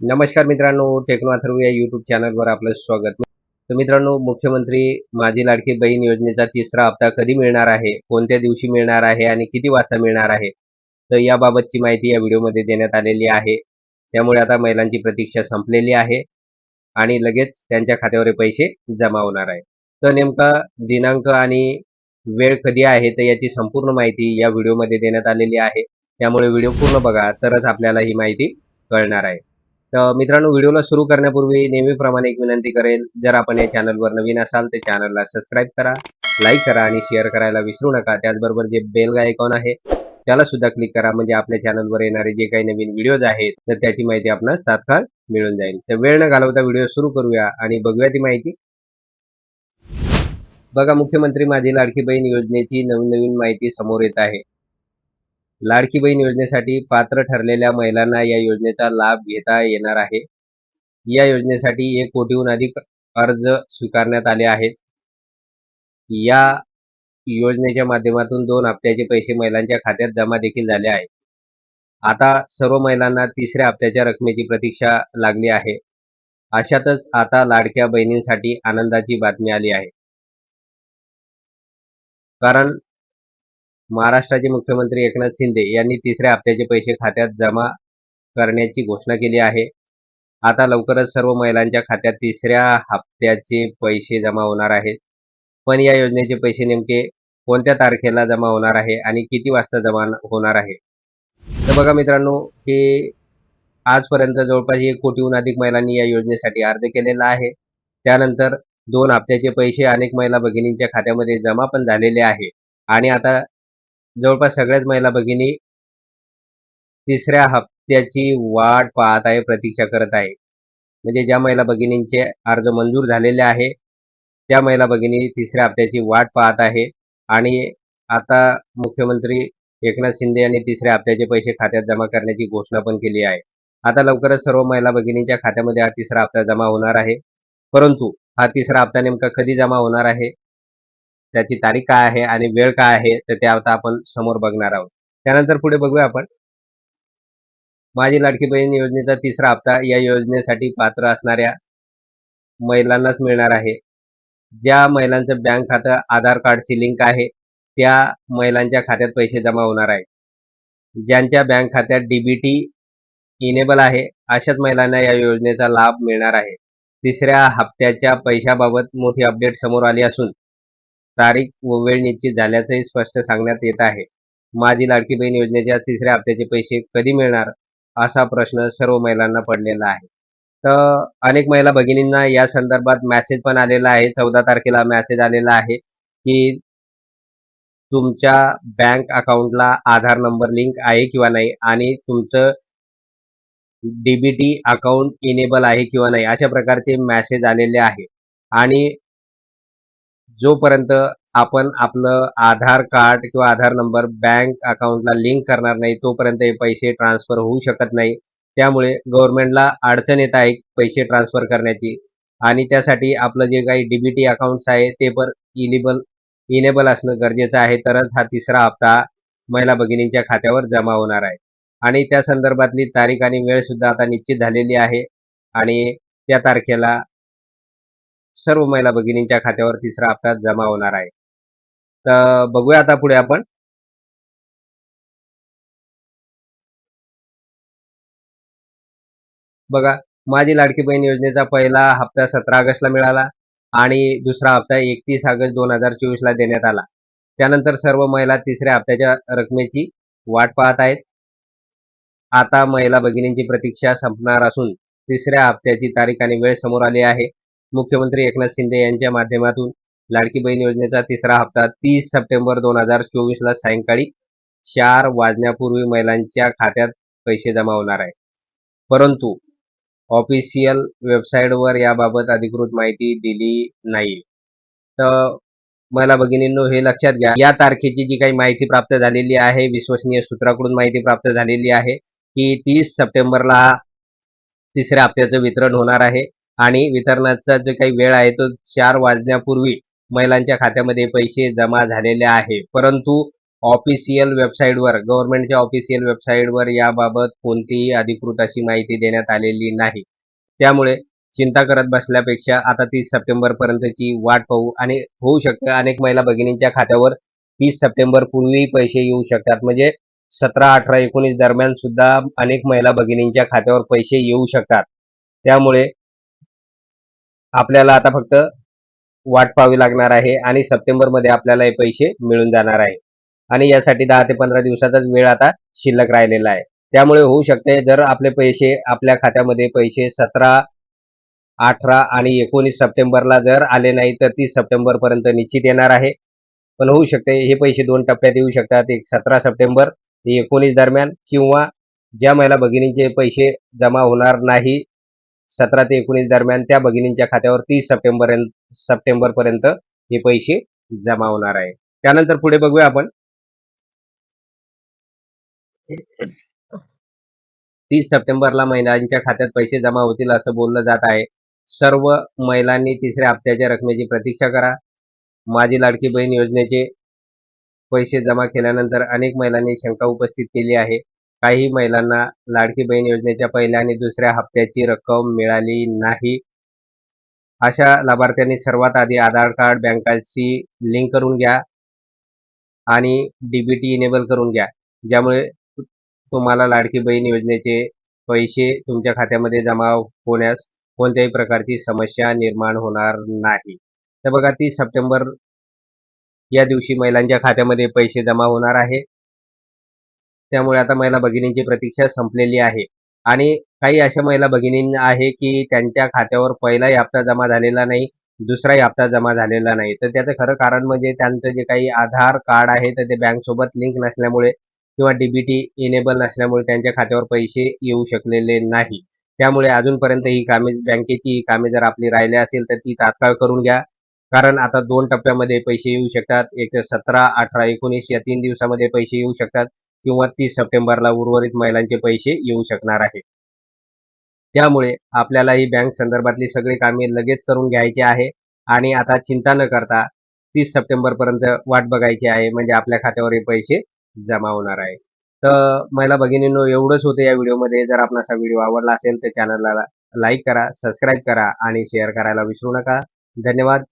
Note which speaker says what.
Speaker 1: नमस्कार मित्रांनो टेक्नो अथर्व या युट्यूब चॅनलवर आपलं स्वागत. तर मित्रांनो मुख्यमंत्री माझी लाडकी बहीण योजनेचा तिसरा हप्ता कधी मिळणार आहे कोणत्या दिवशी मिळणार आहे आणि किती वाजता मिळणार आहे? तर याबाबतची माहिती या व्हिडिओमध्ये देण्यात आलेली आहे. त्यामुळे आता महिलांची प्रतीक्षा संपलेली आहे आणि लगेच त्यांच्या खात्यावर पैसे जमा होणार आहे. तर नेमका दिनांक आणि वेळ कधी आहे तर याची संपूर्ण माहिती या व्हिडिओमध्ये देण्यात आलेली आहे. त्यामुळे व्हिडिओ पूर्ण बघा तरच आपल्याला ही माहिती कळणार आहे. तर मित्रांनो व्हिडिओला सुरू करण्यापूर्वी नेहमीप्रमाणे एक विनंती करेल जर आपण या चॅनलवर नवीन असाल तर चॅनलला सबस्क्राईब करा लाईक करा आणि शेअर करायला विसरू नका. त्याचबरोबर जे बेल आयकॉन आहे त्याला सुद्धा क्लिक करा म्हणजे आपल्या चॅनलवर येणारे जे काही नवीन व्हिडिओज आहेत तर त्याची माहिती आपणास तात्काळ मिळून जाईल. तर वेळ न घालवता व्हिडिओ सुरू करूया आणि बघूया ती माहिती. बघा मुख्यमंत्री माझी लाडकी बहीण योजनेची नवीन नवीन माहिती समोर येत आहे. लाडकी बहीण योजनेसाठी पात्र ठरलेल्या महिलांना या योजनेचा लाभ घेता येणार आहे. या योजनेसाठी एक कोटीहून अधिक अर्ज स्वीकारण्यात आले आहेत. या योजनेच्या माध्यमातून दोन हप्त्याचे पैसे महिलांच्या खात्यात जमा देखील झाले आहेत. आता सर्व महिलांना तिसऱ्या हप्त्याच्या रकमेची प्रतीक्षा लागली आहे. अशातच आता लाडक्या बहिणींसाठी आनंदाची बातमी आली आहे. कारण महाराष्ट्राचे मुख्यमंत्री एकनाथ शिंदे यांनी तिसऱ्या हप्त्याचे पैसे खात्यात जमा करण्याची घोषणा केली आहे. आता लवकरच सर्व महिलांच्या खात्यात तिसऱ्या हप्त्याचे पैसे जमा होणार आहेत. पण या योजनेचे पैसे नेमके कोणत्या तारखेला जमा होणार आहे आणि किती वाजता जमा होणार आहे? तर बघा मित्रांनो की आजपर्यंत जवळपास एक कोटीहून अधिक महिलांनी या योजनेसाठी अर्ज केलेला आहे. त्यानंतर दोन हप्त्याचे पैसे अनेक महिला भगिनींच्या खात्यामध्ये जमा पण झालेले आहे. आणि आता जवळपास सगळ्याच महिला भगिनी तिसऱ्या हप्त्याची वाट पाहत आहे प्रतीक्षा करत आहे. म्हणजे ज्या महिला भगिनींचे अर्ज मंजूर झालेले आहे त्या महिला भगिनी तिसऱ्या हप्त्याची वाट पाहत आहे. आणि आता मुख्यमंत्री एकनाथ शिंदे यांनी तिसऱ्या हप्त्याचे पैसे खात्यात जमा करण्याची घोषणा पण केली आहे. आता लवकरच सर्व महिला भगिनींच्या खात्यामध्ये हा तिसरा हप्ता जमा होणार आहे. परंतु हा तिसरा हप्ता नेमका कधी जमा होणार आहे? त्याची तारीख काय आहे आणि वेळ काय आहे तर ते आता आपण समोर बघणार आहोत. त्यानंतर पुढे बघूया आपण. माझी लाडकी बहीण योजनेचा तिसरा हप्ता या योजनेसाठी पात्र असणाऱ्या महिलांनाच मिळणार आहे. ज्या महिलांचं बँक खातं आधार कार्डशी लिंक आहे त्या महिलांच्या खात्यात पैसे जमा होणार आहे ज्यांच्या बँक खात्यात डीबीटी इनेबल आहे अशाच महिलांना या योजनेचा लाभ मिळणार आहे. तिसऱ्या हप्त्याच्या पैशाबाबत मोठी अपडेट समोर आली असून तारीख व वेळ निश्चित झाल्याचंही स्पष्ट सांगण्यात येत आहे. माझी लाडकी बहीण योजनेच्या तिसऱ्या हप्त्याचे पैसे कधी मिळणार? असा प्रश्न सर्व महिलांना पडलेला आहे. तर अनेक महिला भगिनींना या संदर्भात मेसेज पण आलेला आहे. चौदा तारखेला मॅसेज आलेला आहे की तुमच्या बँक अकाउंटला आधार नंबर लिंक आहे किंवा नाही आणि तुमचं डीबीटी अकाउंट इनेबल आहे किंवा नाही अशा प्रकारचे मॅसेज आलेले आहे. आणि जोपर्यंत आपण आपलं आधार कार्ड किंवा आधार नंबर बँक अकाउंटला लिंक करणार नाही तोपर्यंत हे पैसे ट्रान्सफर होऊ शकत नाही. त्यामुळे गव्हर्नमेंटला अडचण येत आहे पैसे ट्रान्सफर करण्याची. आणि त्यासाठी आपलं जे काही डीबीटी अकाउंट्स आहे ते पण इनेबल इनेबल असणं गरजेचं आहे. तरच हा तिसरा हप्ता महिला भगिनींच्या खात्यावर जमा होणार आहे. आणि त्या संदर्भातली तारीख आणि वेळ सुद्धा आता निश्चित झालेली आहे. आणि त्या तारखेला सर्व महिला भगिनींच्या खात्यावर तिसरा हप्ता जमा होणार आहे. तर बघूया आता पुढे आपण. बघा माझी लाडकी बहीण योजनेचा पहिला हप्ता सतरा ऑगस्टला मिळाला आणि दुसरा हप्ता एकतीस ऑगस्ट दोन हजार चोवीसला देण्यात आला. त्यानंतर सर्व महिला तिसऱ्या हप्त्याच्या रकमेची वाट पाहत आहेत. आता महिला भगिनींची प्रतीक्षा संपणार असून तिसऱ्या हप्त्याची तारीख आणि वेळ समोर आली आहे. मुख्यमंत्री एकनाथ शिंदे यांच्या माध्यमातून लाडकी बहीण योजनेचा तिसरा हप्ता तीस सप्टेंबर दोन हजार चोवीसला सायंकाळी चार वाजण्यापूर्वी महिलांच्या खात्यात पैसे जमा होणार आहे परंतु ऑफिशियल वेबसाईटवर याबाबत अधिकृत माहिती दिली नाही. तर महिला भगिनींनो हे लक्षात घ्या. या तारखेची जी काही माहिती प्राप्त झालेली आहे विश्वसनीय सूत्राकडून माहिती प्राप्त झालेली आहे की तीस सप्टेंबरला तिसऱ्या हप्त्याचं वितरण होणार आहे. आणि वितरणाचा जो काही वेळ आहे तो चार वाजण्यापूर्वी महिलांच्या खात्यामध्ये पैसे जमा झालेले आहे. परंतु ऑफिशियल वेबसाईटवर गव्हर्नमेंटच्या ऑफिशियल वेबसाईटवर याबाबत कोणतीही अधिकृत अशी माहिती देण्यात आलेली नाही. त्यामुळे चिंता करत बसल्यापेक्षा आता तीस सप्टेंबर पर्यंतची वाट पाहू आणि होऊ शकतं अनेक महिला भगिनींच्या खात्यावर तीस सप्टेंबर पूर्वी पैसे येऊ शकतात. म्हणजे सतरा अठरा एकोणीस दरम्यान सुद्धा अनेक महिला भगिनींच्या खात्यावर पैसे येऊ शकतात. त्यामुळे आपल्याला आता फक्त वाट पाहावी लागणार आहे आणि सप्टेंबरमध्ये आपल्याला हे पैसे मिळून जाणार आहे. आणि यासाठी दहा ते पंधरा दिवसाचाच वेळ आता शिल्लक राहिलेला आहे. त्यामुळे होऊ शकते जर आपले पैसे आपल्या खात्यामध्ये पैसे सतरा अठरा आणि एकोणीस सप्टेंबरला जर आले नाही तर तीस सप्टेंबरपर्यंत निश्चित येणार आहे. पण होऊ शकते हे पैसे दोन टप्प्यात येऊ शकतात. एक सतरा सप्टेंबर ते एकोणीस दरम्यान किंवा ज्या महिला भगिनींचे पैसे जमा होणार नाही सतरा ते एकोणीस दरम्यान त्या भगिनींच्या खात्यावर तीस सप्टेंबर सप्टेंबर पर्यंत हे पैसे जमा होणार आहे. त्यानंतर पुढे बघूया आपण. तीस सप्टेंबरला महिलांच्या खात्यात पैसे जमा होतील असं बोललं जात आहे. सर्व महिलांनी तिसऱ्या हप्त्याच्या रकमेची प्रतीक्षा करा. माझी लाडकी बहीण योजनेचे पैसे जमा केल्यानंतर अनेक महिलांनी शंका उपस्थित केली आहे. काही महिलांना लाडकी बहीण योजनेच्या पहिल्या आणि दुसऱ्या हप्त्याची रक्कम मिळाली नाही. अशा लाभार्थ्यांनी सर्वात आधी आधार कार्ड बँकाशी लिंक करून घ्या आणि डीबीटी इनेबल करून घ्या. ज्यामुळे तुम्हाला लाडकी बहीण योजनेचे पैसे तुमच्या खात्यामध्ये जमा होण्यास कोणत्याही प्रकारची समस्या निर्माण होणार नाही. तर बघा तीस सप्टेंबर या दिवशी महिलांच्या खात्यामध्ये पैसे जमा होणार आहे. त्यामुळे आता महिला भगिनींची प्रतीक्षा संपलेली आहे. आणि काही अशा महिला भगिनी आहे की त्यांच्या खात्यावर पहिलाही हप्ता जमा झालेला नाही दुसराही हप्ता जमा झालेला नाही. तर त्याचं खरं कारण म्हणजे त्यांचं जे काही आधार कार्ड आहे तर ते बँक सोबत लिंक नसल्यामुळे किंवा डीबीटी इनेबल नसल्यामुळे त्यांच्या खात्यावर पैसे येऊ शकलेले नाही. त्यामुळे अजूनपर्यंत ही कामे बँकेची ही कामे जर आपली राहिली असेल तर ती तात्काळ करून घ्या. कारण आता दोन टप्प्यामध्ये पैसे येऊ शकतात. एक सतरा अठरा एकोणीस या तीन दिवसामध्ये पैसे येऊ शकतात. किंवा तीस सप्टेंबरला उर्वरित महिलांचे पैसे येऊ शकणार आहे. त्यामुळे आपल्याला ही बँक संदर्भातली सगळी कामे लगेच करून घ्यायची आहे आणि आता चिंता न करता तीस सप्टेंबर पर्यंत वाट बघायची आहे म्हणजे आपल्या खात्यावर हे पैसे जमा होणार आहे. तर महिला भगिनींनो एवढंच होतं या व्हिडिओमध्ये. जर आपणास असा व्हिडिओ आवडला असेल तर चॅनलला लाईक करा सबस्क्राईब करा आणि शेअर करायला विसरू नका. धन्यवाद.